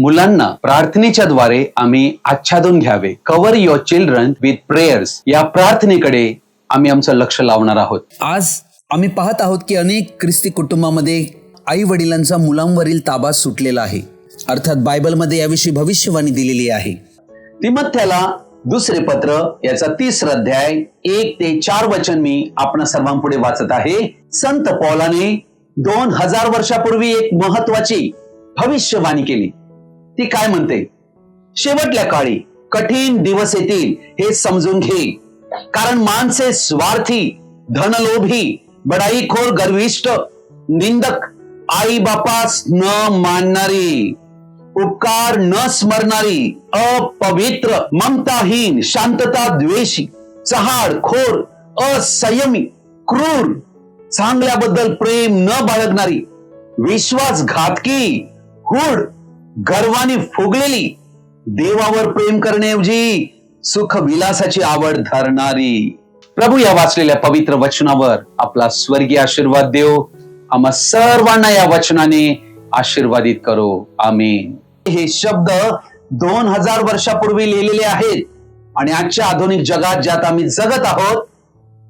मुलांना प्रार्थनेच्या द्वारे आम्ही आच्छादून घ्यावे. Cover your children with prayers या प्रार्थनेकडे आम्ही आमचं लक्ष लावणार आहोत. आज आम्ही पाहत आहोत की अनेक ख्रिस्ती कुटुंबामध्ये आई वडिलांचा मुलांवरील ताबा सुटलेला आहे. अर्थात बायबलमध्ये याविषयी भविष्यवाणी दिलेली आहे. तिमथ्याला दुसरे पत्र याचा तिसरा अध्याय एक ते चार वचन मी आपण सर्वांपुढे वाचत आहे. संत पौलाने दोन हजार वर्षापूर्वी एक महत्वाची भविष्यवाणी केली. ती काय म्हणते? शेवटल्या काळी कठीण दिवस येतील हे समजून घे. कारण माणसे स्वार्थी धनलोभी बडाईखोर गर्विष्ट निंदक आई बापास न मानणारी उपकार न स्मरणारी अपवित्र ममताहीन शांतता द्वेषी चहाड खोर असंयमी क्रूर चांगल्याबद्दल प्रेम न बाळगणारी विश्वासघातकी हुड गर्वाने फुगलेली देवावर प्रेम करण्याऐवजी सुख विलासाची आवड धरणारी. प्रभू या वाचलेल्या पवित्र वचनावर आपला स्वर्गीय आशीर्वाद देव. आम्हा सर्वांना या वचनाने आशीर्वादित करो. आमीन. हे शब्द दोन हजार वर्षापूर्वी लिहिलेले आहेत आणि आजच्या आधुनिक जगात ज्यात आम्ही जगत आहोत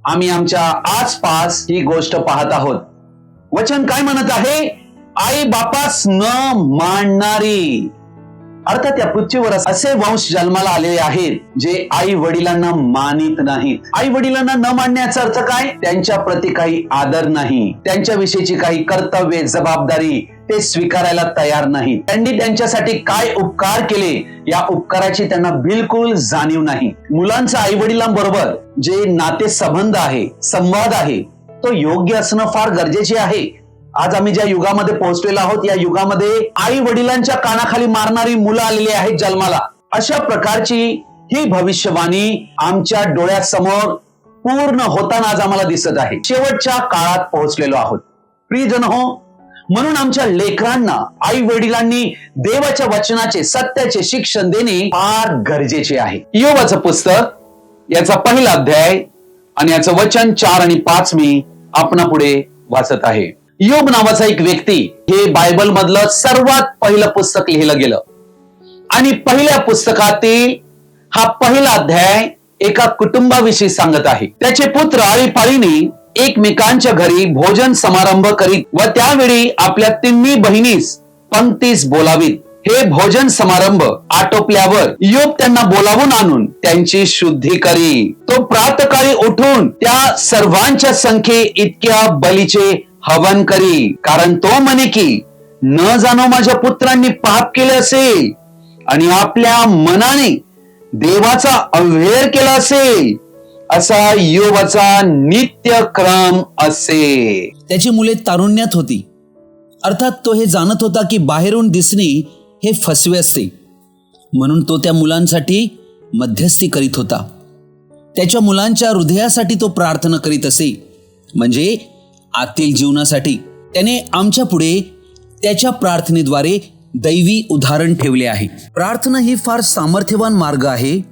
आम्ही आमच्या आसपास ही गोष्ट पाहत आहोत. वचन काय म्हणत आहे? आई बापास न मानणारी. अर्थात या पृथ्वीवर असे वंश जन्माला आलेले आहेत जे आई वडिलांना मानित नाहीत. आई वडिलांना न मानण्याचा अर्थ काय? त्यांच्या प्रती काही आदर नाही. त्यांच्या विषयीची काही कर्तव्ये जबाबदारी ते स्वीकारायला तयार नाही त्यांनी त्यांच्यासाठी काय उपकार केले या उपकाराची त्यांना बिलकुल जाणीव नाही. मुलांचा आई वडिलांबरोबर जे नाते संबंध आहे संवाद आहे तो योग्य असणं फार गरजेचे आहे. आज आम्ही ज्या युगामध्ये पोहोचलेलो आहोत या युगामध्ये आई वडिलांच्या कानाखाली मारणारी मुलं आलेली आहेत जन्माला. अशा प्रकारची ही भविष्यवाणी आमच्या डोळ्यासमोर पूर्ण होताना आज आम्हाला दिसत आहे. शेवटच्या काळात पोहोचलेलो आहोत. प्रियजन हो म्हणून आमच्या लेकरांना आई वडिलांनी देवाच्या वचनाचे सत्याचे शिक्षण देणे फार गरजेचे आहे. योगाचं पुस्तक याचा पहिला अध्याय आणि याचं वचन चार आणि पाच मी आपणापुढे वाचत आहे. योग नावाचा एक व्यक्ती हे बायबल मधलं सर्वात पहिलं पुस्तक लिहिलं गेलं. आणि पहिल्या पुस्तकातील हा पहिला अध्याय एका कुटुंबाविषयी सांगत आहे. त्याचे पुत्र आळीपाळीने एकमेकांच्या घरी भोजन समारंभ करीत व त्यावेळी आपल्या तिन्ही बहिणीस पंक्तीस बोलावीत. हे भोजन समारंभ आटोपल्यावर योग त्यांना बोलावून आणून त्यांची शुद्धी करी. तो प्रातकाळी उठून त्या सर्वांच्या संख्ये इतक्या बलीचे हवन करी कारण तो म्हणे की न जाणो माझ्या पुत्रांनी पाप केले असेल आणि आपल्या मनाने देवाचा अव्हेर केला असेल असा योगाचा नित्य क्रम असे त्याची मुले तारुण्यात होती. अर्थात तो हे जाणत होता की बाहेरून दिसणे हे फसवे असते. म्हणून तो त्या मुलांसाठी मध्यस्थी करीत होता. त्याच्या मुलांच्या हृदयासाठी तो प्रार्थना करीत असे. म्हणजे आतील जीवनासाठी त्याने आमच्या पुढे त्याच्या प्रार्थनेद्वारे दैवी उदाहरण ठेवले आहे. प्रार्थना ही फार सामर्थ्यवान मार्ग आहे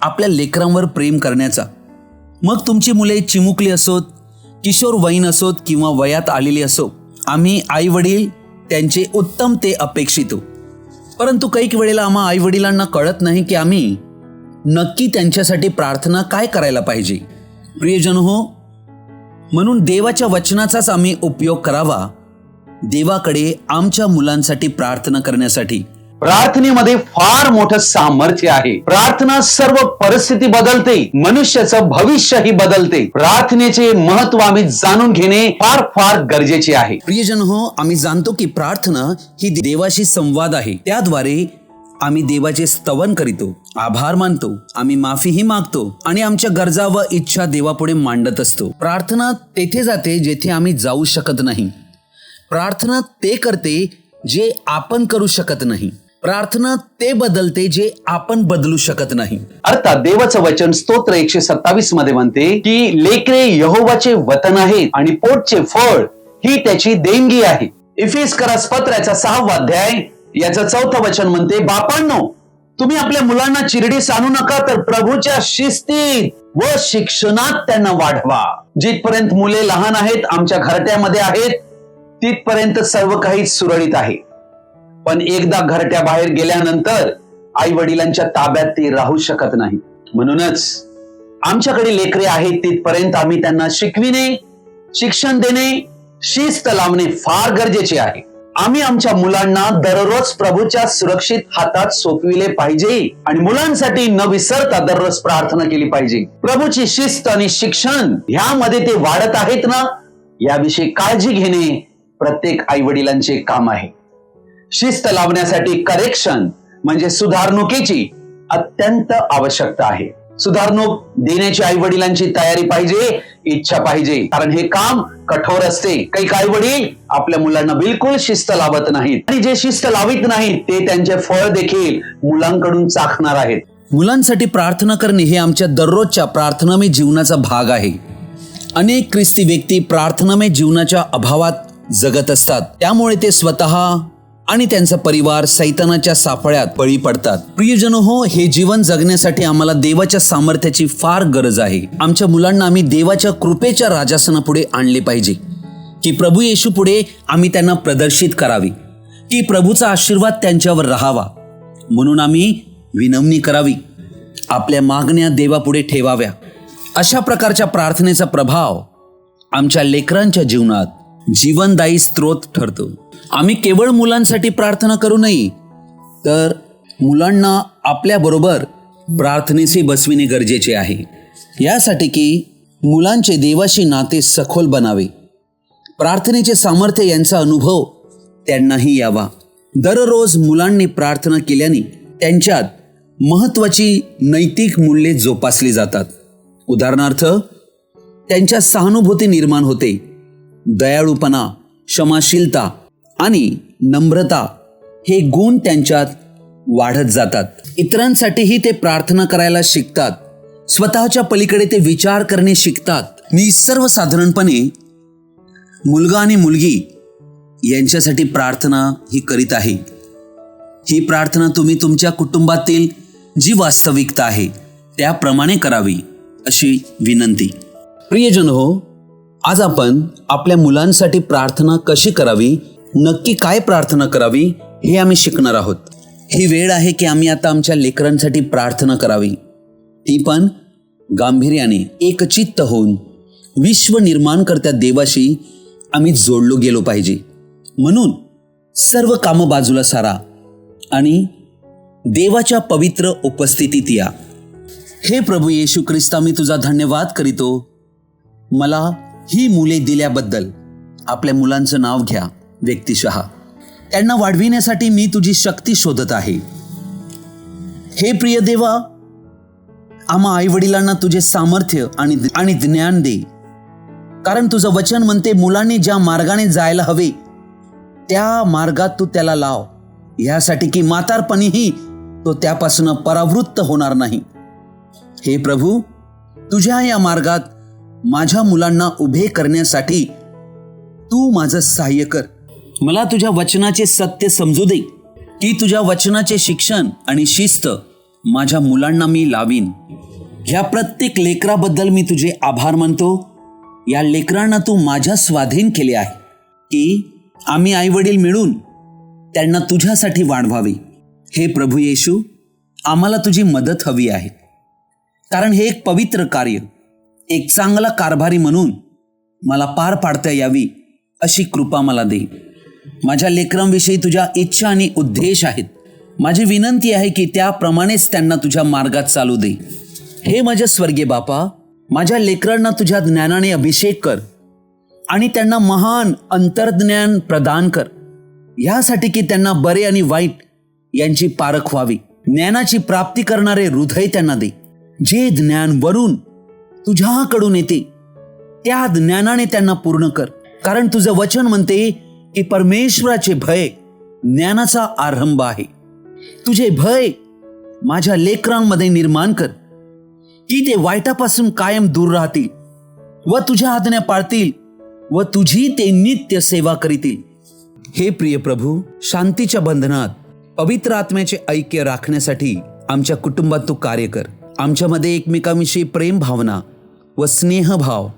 आपल्या लेकरांवर प्रेम करण्याचा. मग तुमची मुले चिमुकली असोत किशोर वयीन असोत किंवा वयात आलेली असो आम्ही आई वडील त्यांचे उत्तम ते अपेक्षितो. परंतु कैक वेळेला आम्हा आई वडिलांना कळत नाही की आम्ही नक्की त्यांच्यासाठी प्रार्थना काय करायला पाहिजे. प्रियजन हो म्हणून देवाच्या वचनाचाच आम्ही उपयोग करावा. देवाकडे आमच्या मुलांसाठी प्रार्थना करण्यासाठी. प्रार्थनेमध्ये फार मोठं सामर्थ्य आहे. प्रार्थना सर्व परिस्थिती बदलते. मनुष्याचं भविष्यही बदलते. प्रार्थनेचे महत्त्व आम्ही जाणून घेणे फार फार गरजेचे आहे. प्रियजन हो आम्ही जाणतो की प्रार्थना ही देवाशी संवाद आहे. त्याद्वारे आम्ही देवाचे स्तवन करीतो आभार मानतो आम्ही माफीही मागतो आणि आमच्या गरजा व इच्छा देवापुढे मांडत असतो. प्रार्थना तेथे जाते जेथे आम्ही जाऊ शकत नाही. प्रार्थना ते करते जे आपण करू शकत नाही. प्रार्थना ते बदलते जे आपण बदलू शकत नाही. अर्थात देवाचं वचन स्तोत्र एकशे सत्तावीसमध्ये म्हणते की लेकरे यहोवाचे वतन आहेत आणि पोटचे फळ ही त्याची देणगी आहे. इफिस करस पत्राचा सहावा अध्याय याचं चौथं वचन म्हणते बापांनो तुम्ही आपल्या मुलांना चिरडी सांगू नका तर प्रभूच्या शिस्तीत व शिक्षणात त्यांना वाढवा. जिथपर्यंत मुले लहान आहेत आमच्या घरट्यामध्ये आहेत तिथपर्यंत सर्व काही सुरळीत आहे. पण एकदा घरट्या बाहेर गेल्यानंतर आई वडिलांच्या ताब्यात ते राहू शकत नाही. म्हणूनच आमच्याकडे लेकरे आहेत तिथपर्यंत आम्ही त्यांना शिकविणे शिक्षण देणे शिस्त लावणे फार गरजेचे आहे. आम्ही आमच्या मुलांना दररोज प्रभूच्या सुरक्षित हातात सोपविले पाहिजे आणि मुलांसाठी न विसरता दररोज प्रार्थना केली पाहिजे. प्रभूची शिस्त आणि शिक्षण ह्यामध्ये ते वाढत आहेत ना? याविषयी काळजी घेणे प्रत्येक आई वडिलांचे काम आहे. शिस्त लावण्यासाठी करेक्शन म्हणजे सुधारणुकीची अत्यंत आवश्यकता आहे. सुधारणूक देण्याची आई वडिलांची तयारी पाहिजे इच्छा पाहिजे. कारण हे काम कठोर असते. काही काही वडील आपल्या मुलांना बिलकुल शिस्त लावत नाहीत. आणि जे शिस्त लावित नाहीत ते त्यांचे फळ देखील मुलांकडून चाखणार आहेत. मुलांसाठी प्रार्थना करणे हे आमच्या दररोजच्या प्रार्थनामय जीवनाचा भाग आहे. अनेक ख्रिस्ती व्यक्ती प्रार्थनामय जीवनाच्या अभावात जगत असतात. त्यामुळे ते स्वतः आणि त्यांचा परिवार सैतानाच्या साफळ्यात बळी पडतात. प्रियजन हो हे जीवन जगण्यासाठी आम्हाला देवाच्या सामर्थ्याची फार गरज आहे. आमच्या मुलांना आम्ही देवाच्या कृपेच्या राजासनापुढे आणले पाहिजे. की प्रभू येशू पुढे आम्ही त्यांना प्रदर्शित करावी. की प्रभूचा आशीर्वाद त्यांच्यावर राहावा. म्हणून आम्ही विनवणी करावी. आपल्या मागण्या देवापुढे ठेवाव्या. अशा प्रकारच्या प्रार्थनेचा प्रभाव आमच्या लेकरांच्या जीवनात जीवनदायी स्रोत ठरतो. आम्ही केवळ मुलांसाठी प्रार्थना करू नये तर मुलांना आपल्याबरोबर प्रार्थनेशी बसविणे गरजेचे आहे. यासाठी की मुलांचे देवाशी नाते सखोल बनावे. प्रार्थनेचे सामर्थ्य यांचा अनुभव त्यांनाही यावा. दररोज मुलांनी प्रार्थना केल्याने त्यांच्यात महत्वाची नैतिक मूल्ये जोपासली जातात. उदाहरणार्थ त्यांच्या सहानुभूती निर्माण होते. दयाळूपणा क्षमाशीलता आणि नम्रता हे गुण त्यांच्यात वाढत जातात. इतरांसाठीही ते प्रार्थना करायला शिकतात. स्वतःच्या पलीकडे ते विचार करणे शिकतात. मी सर्वसाधारणपणे मुलगा आणि मुलगी यांच्यासाठी प्रार्थना ही करीत आहे. ही प्रार्थना तुम्ही तुमच्या कुटुंबातील जी वास्तविकता आहे त्याप्रमाणे करावी अशी विनंती. प्रियजन हो आज आपण आपल्या मुलांसाठी प्रार्थना कशी करावी? नक्की काय प्रार्थना करावी? हे आम्ही शिकणार आहोत. ही वेळ आहे की आम्ही आता आमच्या लेकरांसाठी प्रार्थना करावी. ती पण गांभीर्याने एकचित्त होऊन विश्व निर्माणकर्त्या देवाशी आम्ही जोडलो गेलो पाहिजे. म्हणून सर्व कामं बाजूला सारा आणि देवाच्या पवित्र उपस्थितीत या. हे प्रभू येशू ख्रिस्ता मी तुझा धन्यवाद करीतो. मला ही मुले दिल्याबद्दल आपल्या मुलांचं नाव घ्या व्यक्तिशः त्यांना वाढविण्यासाठी मी तुझी शक्ती शोधत आहे. हे प्रिय देवा आम्हा आई वडिलांना तुझे सामर्थ्य आणि आणि ज्ञान दे. कारण तुझं वचन म्हणते मुलांनी ज्या मार्गाने जायला हवे त्या मार्गात तू त्याला लाव. यासाठी की म्हातारपणीही तो त्यापासून परावृत्त होणार नाही. हे प्रभू तुझ्या या मार्गात माझ्या मुलांना उभे करण्यासाठी तू माझं सहाय्य कर. मला तुझ्या वचनाचे सत्य समजू दे. की तुझ्या वचनाचे शिक्षण आणि शिस्त माझ्या मुलांना मी लावीन. ह्या प्रत्येक लेकराबद्दल मी तुझे आभार मानतो. या लेकरांना तू माझ्या स्वाधीन केले आहे. की आम्ही आईवडील मिळून त्यांना तुझ्यासाठी वाढवावे. हे प्रभू येशू आम्हाला तुझी मदत हवी आहे. कारण हे एक पवित्र कार्य. एक चांगला कारभारी म्हणून मला पार पाडता यावी अशी कृपा मला दे. माझ्या लेकरांविषयी तुझ्या इच्छा आणि उद्देश आहेत. माझी विनंती आहे की त्याप्रमाणेच त्यांना तुझ्या मार्गात चालू दे. हे माझ्या स्वर्गीय बापा माझ्या लेकरांना तुझ्या ज्ञानाने अभिषेक कर आणि त्यांना महान अंतर्ज्ञान प्रदान कर. यासाठी की त्यांना बरे आणि वाईट यांची पारख व्हावी. ज्ञानाची प्राप्ती करणारे हृदय त्यांना दे. जे ज्ञान वरून तुझ्याकडून येते. त्या ज्ञानाने त्यांना पूर्ण कर. कारण तुझं वचन म्हणते की परमेश्वराचे भय ज्ञानाचा आरंभ आहे. तुझे भय माझ्या लेकरांमध्ये निर्माण कर. की ते वाईटापासून कायम दूर राहतील व तुझ्या आज्ञा पाळतील व तुझी ते नित्य सेवा करीतील. हे प्रिय प्रभू शांतीच्या बंधनात पवित्र आत्म्याचे ऐक्य राखण्यासाठी आमच्या कुटुंबात तू कार्य कर. आमच्यामध्ये एकमेकांविषयी प्रेम भावना व स्नेहभाव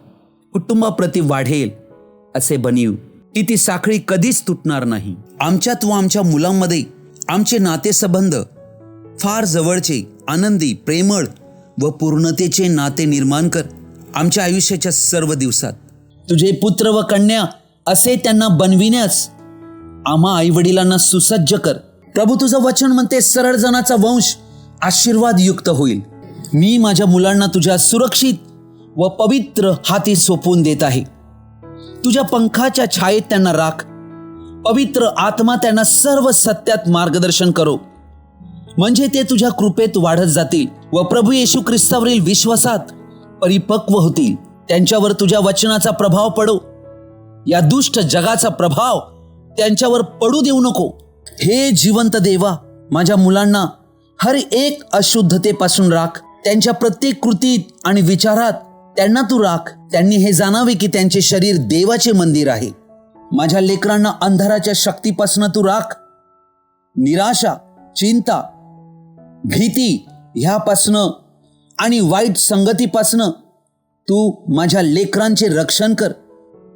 कुटुंबाप्रती वाढेल असे बनीव की ती साखळी कधीच तुटणार नाही. आमच्यात व आमच्या मुलांमध्ये आमचे नातेसंबंध फार जवळचे आनंदी प्रेमळ व पूर्णतेचे नाते निर्माण कर आमच्या आयुष्याच्या सर्व दिवसात. तुझे पुत्र व कन्या असे त्यांना बनविण्यास आम्हा आईवडिलांना सुसज्ज कर. प्रभू तुझं वचन म्हणते सरळ जनाचा वंश आशीर्वाद युक्त होईल. मी माझ्या मुलांना तुझ्या सुरक्षित व पवित्र हाती सोपवून देत आहे. तुझ्या पंखाच्या छायेत त्यांना राख. पवित्र आत्मा त्यांना सर्व सत्यात मार्गदर्शन करो. म्हणजे ते तुझ्या कृपेत वाढत जातील व प्रभू येशू ख्रिस्तावरील विश्वासात परिपक्व होतील. त्यांच्यावर तुझ्या वचनाचा प्रभाव पडो. या दुष्ट जगाचा प्रभाव त्यांच्यावर पडू देऊ नको. हे जिवंत देवा माझ्या मुलांना हर एक अशुद्धतेपासून राख. त्यांच्या प्रत्येक कृतीत आणि विचारात त्यांना तू राख. त्यांनी हे जाणावे की त्यांचे शरीर देवाचे मंदिर आहे. माझ्या लेकरांना अंधाराच्या शक्तीपासून तू राख. निराशा चिंता भीती ह्यापासनं आणि वाईट संगतीपासनं तू माझ्या लेकरांचे रक्षण कर.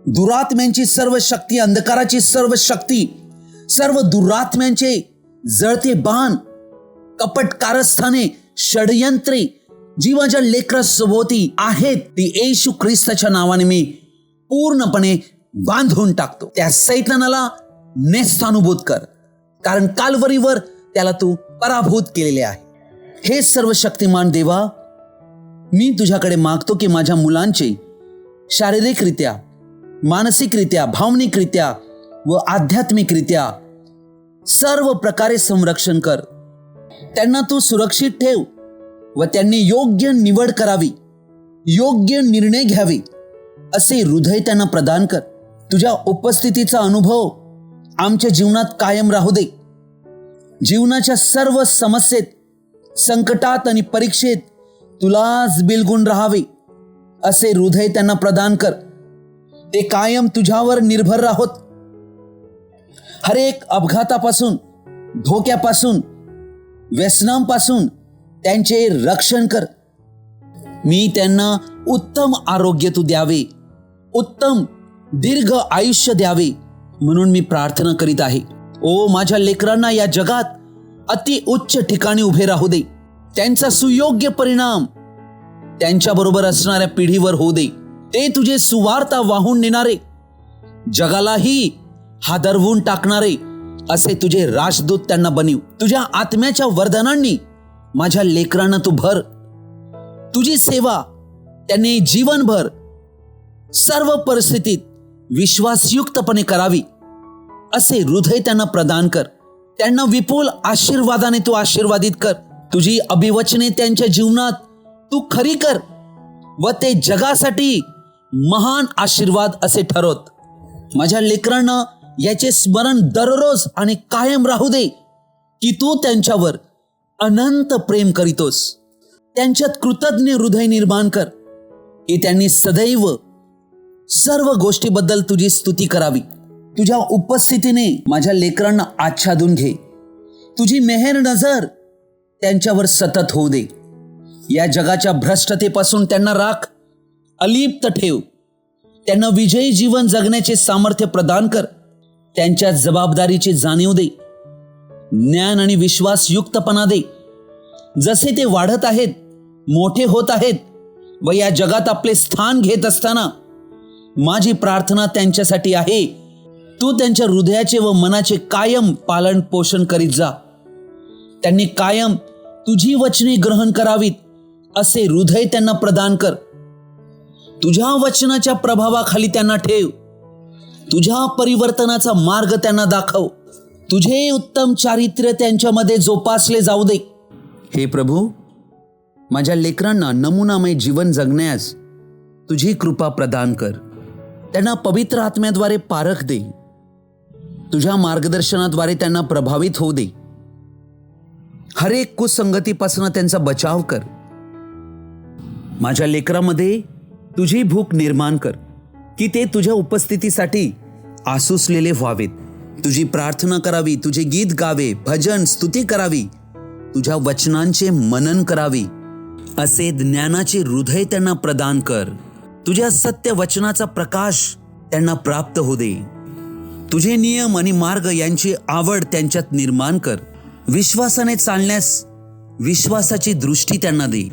दुरात्म्यांची सर्व शक्ती अंधकाराची सर्व शक्ती सर्व दुरात्म्यांचे जळते बाण कपट कारस्थाने षडयंत्रे. जी माझ्या लेकरासभोवती आहेत ती येशू ख्रिस्ताच्या नावाने मी पूर्णपणे बांधून टाकतो. त्या सैतानाला नेस्तानुभूत कर. कारण कालवरीवर त्याला तू पराभूत केलेले आहे. हे सर्व शक्तिमान देवा मी तुझ्याकडे मागतो की माझ्या मुलांचे शारीरिकरित्या मानसिकरित्या भावनिकरित्या व आध्यात्मिकरित्या सर्व प्रकारे संरक्षण कर. त्यांना तू सुरक्षित ठेव व त्यांनी योग्य निवड करावी योग्य निर्णय घ्यावे असे हृदय त्यांना प्रदान कर. तुझ्या उपस्थितीचा अनुभव आमच्या जीवनात कायम राहू दे. जीवनाच्या सर्व समस्येत संकटात आणि परीक्षेत तुलाच बिलगुण राहावे असे हृदय त्यांना प्रदान कर. ते कायम तुझ्यावर निर्भर राहोत. हर एक अपघातापासून धोक्यापासून व्यसनांपासून त्यांचे रक्षण कर. मी त्यांना उत्तम आरोग्य तू द्यावे उत्तम दीर्घ आयुष्य द्यावे म्हणून मी प्रार्थना करीत आहे. ओ माझ्या लेकरांना या जगात अति उच्च ठिकाणी उभे राहू दे. त्यांचा सुयोग्य परिणाम त्यांच्याबरोबर असणाऱ्या पिढीवर होऊ दे. ते तुझे सुवार्ता वाहून नेणारे जगालाही हादरवून टाकणारे असे तुझे राजदूत त्यांना बनव. तुझ्या आत्म्याच्या वरदानांनी माझ्या लेकरांना तू भर. तुझी सेवा त्यांनी जीवनभर सर्व परिस्थितीत विश्वासयुक्तपणे करावी. असे हृदय त्यांना प्रदान कर. त्यांना विपुल आशीर्वादाने तू आशीर्वादित कर. तुझी अभिवचने त्यांच्या जीवनात तू खरी कर व ते जगासाठी महान आशीर्वाद असे ठरवत. माझ्या लेकरांना याचे स्मरण दररोज आणि कायम राहू दे की तू त्यांच्यावर अनंत प्रेम करीतोस. त्यांच्यात कृतज्ञ हृदय निर्माण कर की त्यांनी सदैव सर्व गोष्टीबद्दल तुझी स्तुती करावी. तुझ्या उपस्थितीने माझ्या लेकरांना आच्छादून घे. तुझी मेहर नजर त्यांच्यावर सतत होऊ दे. या जगाच्या भ्रष्टतेपासून त्यांना राख अलिप्त ठेव. त्यांना विजयी जीवन जगण्याचे सामर्थ्य प्रदान कर. त्यांच्या जबाबदारीची जाणीव दे. ज्ञान आणि विश्वासयुक्तपणा दे. जसे ते वाढत आहेत मोठे होत आहेत व या जगात आपले स्थान घेत असताना माझी प्रार्थना त्यांच्यासाठी आहे. तू त्यांच्या हृदयाचे व मनाचे कायम पालन पोषण करीत जा. त्यांनी कायम तुझी वचने ग्रहण करावीत असे हृदय त्यांना प्रदान कर. तुझ्या वचनाच्या प्रभावाखाली त्यांना ठेव. तुझ्या परिवर्तनाचा मार्ग त्यांना दाखव. तुझे उत्तम चारित्र्य त्यांच्यामध्ये जोपासले जाऊ दे. हे प्रभू माझ्या लेकरांना नमुनामय जीवन जगण्यास तुझी कृपा प्रदान कर. त्यांना पवित्र आत्म्याद्वारे पारख दे. तुझ्या मार्गदर्शनाद्वारे त्यांना प्रभावित होऊ दे. हरेक कुसंगतीपासून त्यांचा बचाव कर. माझ्या लेकरामध्ये तुझी भूक निर्माण कर. की ते तुझ्या उपस्थितीसाठी आसुसलेले व्हावेत. तुझी प्रार्थना करावी तुझे गीत गावे भजन स्तुती करावी. तुझ्या वचनांचे मनन करावी. असे ज्ञानाचे हृदय त्यांना प्रदान कर. तुझ्या सत्य वचनाचा प्रकाश त्यांना प्राप्त होऊ दे. तुझे नियम आणि मार्ग यांची आवड त्यांच्यात निर्माण कर. विश्वासाने चालण्यास विश्वासाची दृष्टी त्यांना दे.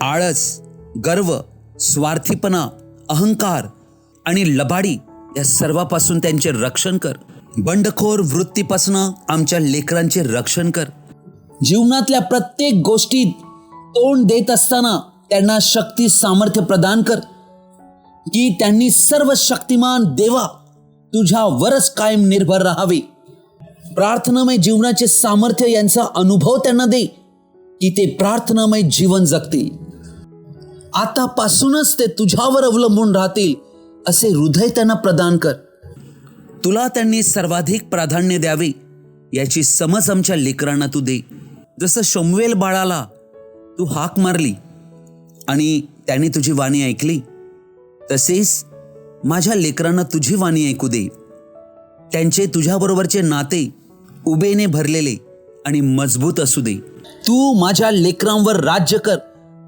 आळस गर्व स्वार्थीपणा अहंकार आणि लबाडी या सर्वापासून त्यांचे रक्षण कर. बंडखोर वृत्तीपासून आमच्या लेकरांचे रक्षण कर. जीवनातल्या प्रत्येक गोष्टीत तोंड देत असताना त्यांना शक्ती सामर्थ्य प्रदान कर. की त्यांनी सर्व शक्तिमान देवा तुझ्यावरच कायम निर्भर राहावे. प्रार्थनामय जीवनाचे सामर्थ्य यांचा अनुभव त्यांना दे की ते प्रार्थनामय जीवन जगतील. आतापासूनच ते तुझ्यावर अवलंबून राहतील. असे हृदय त्यांना प्रदान कर. तुला त्यांनी सर्वाधिक प्राधान्य द्यावे याची समज आमच्या लेकरांना तू दे. जसं शमवेल बाळाला तू हाक मारली आणि त्याने तुझी वाणी ऐकली तसेच माझ्या लेकरांना तुझी वाणी ऐकू दे. त्यांचे तुझ्याबरोबरचे नाते उभेने भरलेले आणि मजबूत असू दे. तू माझ्या लेकरांवर राज्य कर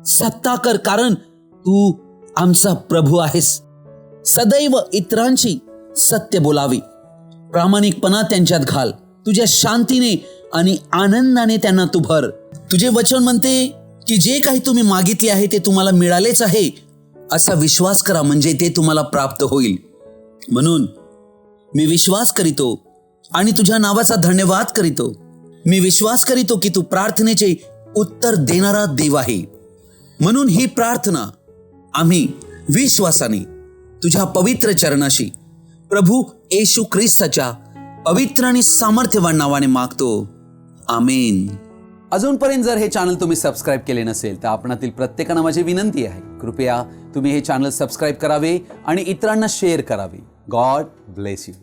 सत्ता कर कारण तू आमचा प्रभू आहेस. सदैव इतरांची सत्य बोलावी. प्रामाणिकपणा त्यांच्यात घाल. तुझ्या शांतीने आणि आनंदाने त्यांना तू भर. तुझे वचन म्हणते की जे काही तुम्ही मागितले आहे ते तुम्हाला मिळालेच आहे असा विश्वास करा म्हणजे ते तुम्हाला प्राप्त होईल. म्हणून मी विश्वास करीतो आणि तुझ्या नावाचा धन्यवाद करीतो. मी विश्वास करीतो की तू प्रार्थनेचे उत्तर देणारा देव आहे. म्हणून ही प्रार्थना आम्ही विश्वासाने तुझ्या पवित्र चरणाशी. प्रभू येशू ख्रिस्ताच्या पवित्र आणि सामर्थ्यवान नावाने मागतो. आमेन. अजूनपर्यंत जर हे चॅनल तुम्ही सबस्क्राईब केले नसेल तर आपणातील प्रत्येकानं माझी विनंती आहे. कृपया तुम्ही हे चॅनल सबस्क्राईब करावे आणि इतरांना शेअर करावे. God bless you